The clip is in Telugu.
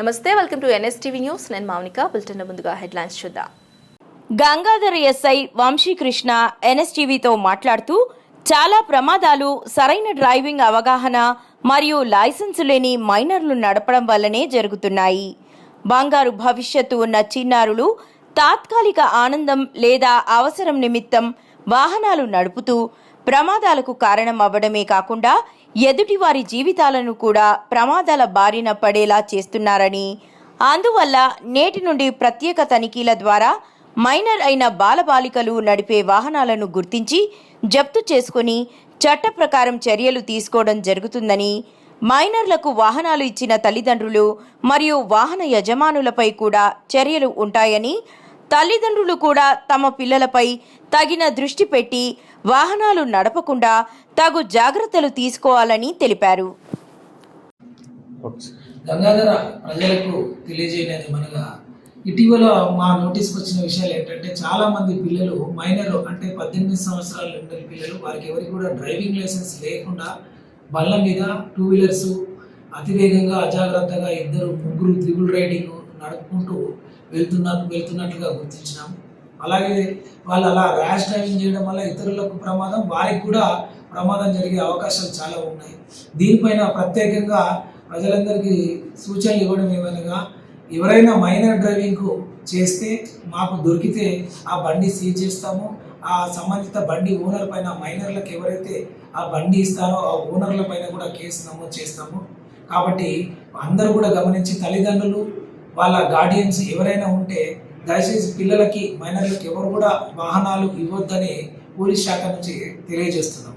నమస్తే వెల్కమ్ టు ఎన్ఎస్టీవీ న్యూస్. నేను మౌనిక బులెటిన్ ముందుగా హెడ్లైన్స్ చూద్దాం. గంగాధర్ ఎస్ఐ వంశీకృష్ణ ఎన్ఎస్టీవీతో మాట్లాడుతూ చాలా ప్రమాదాలు సరైన డ్రైవింగ్ అవగాహన మరియు లైసెన్సు లేని మైనర్లు నడపడం వల్లనే జరుగుతున్నాయి. బంగారు భవిష్యత్తు ఉన్న చిన్నారులు తాత్కాలిక ఆనందం లేదా అవసరం నిమిత్తం వాహనాలు నడుపుతూ ప్రమాదాలకు కారణం అవ్వడమే కాకుండా ఎదుటివారి జీవితాలను కూడా ప్రమాదాల బారిన పడేలా చేస్తున్నారని. అందువల్ల నేటి నుండి ప్రత్యేక తనిఖీల ద్వారా మైనర్ అయిన బాలబాలికలు నడిపే వాహనాలను గుర్తించి జప్తు చేసుకుని చట్ట ప్రకారం చర్యలు తీసుకోవడం జరుగుతుందని మైనర్లకు వాహనాలు ఇచ్చిన తల్లిదండ్రులు మరియు వాహన యజమానులపై కూడా చర్యలు ఉంటాయని తల్లిదండ్రులు కూడా తమ పిల్లలపై తగిన దృష్టి పెట్టి వాహనాలు నడపకుండా తగు జాగ్రత్తలు తీసుకోవాలని తెలిపారు. గంగాధర ప్రజలకు తెలియజేయలేదు మనగా. ఇటీవల మా నోటీస్కి వచ్చిన విషయాలు ఏంటంటే చాలా మంది పిల్లలు మైనర్ అంటే పద్దెనిమిది సంవత్సరాలు ఉండే పిల్లలు వారికి ఎవరికి కూడా డ్రైవింగ్ లైసెన్స్ లేకుండా బళ్ళ మీద టూ వీలర్స్ అతివేగంగా అజాగ్రత్తగా ఇద్దరు ముగ్గురు త్రిబుల్ రైడింగ్ నడుపుకుంటూ వెళ్తున్నారు వెళ్తున్నట్లుగా గుర్తించినాము. అలాగే వాళ్ళు అలా ర్యాష్ డ్రైవింగ్ చేయడం వల్ల ఇతరులకు ప్రమాదం వారికి కూడా ప్రమాదం జరిగే అవకాశాలు చాలా ఉన్నాయి. దీనిపైన ప్రత్యేకంగా ప్రజలందరికీ సూచనలు ఇవ్వడం ఏమనగా ఎవరైనా మైనర్ డ్రైవింగ్ చేస్తే మాకు దొరికితే ఆ బండి సీజ్ చేస్తాము. ఆ సంబంధిత బండి ఓనర్ పైన మైనర్లకు ఎవరైతే ఆ బండి ఇస్తారో ఆ ఓనర్ల పైన కూడా కేసు నమోదు చేస్తాము. కాబట్టి అందరూ కూడా గమనించి తల్లిదండ్రులు వాళ్ళ గార్డియన్స్ ఎవరైనా ఉంటే దయచేసి పిల్లలకి మైనర్లకు ఎవరు కూడా వాహనాలు ఇవ్వద్దని పోలీస్ శాఖ నుంచి తెలియజేస్తున్నాం.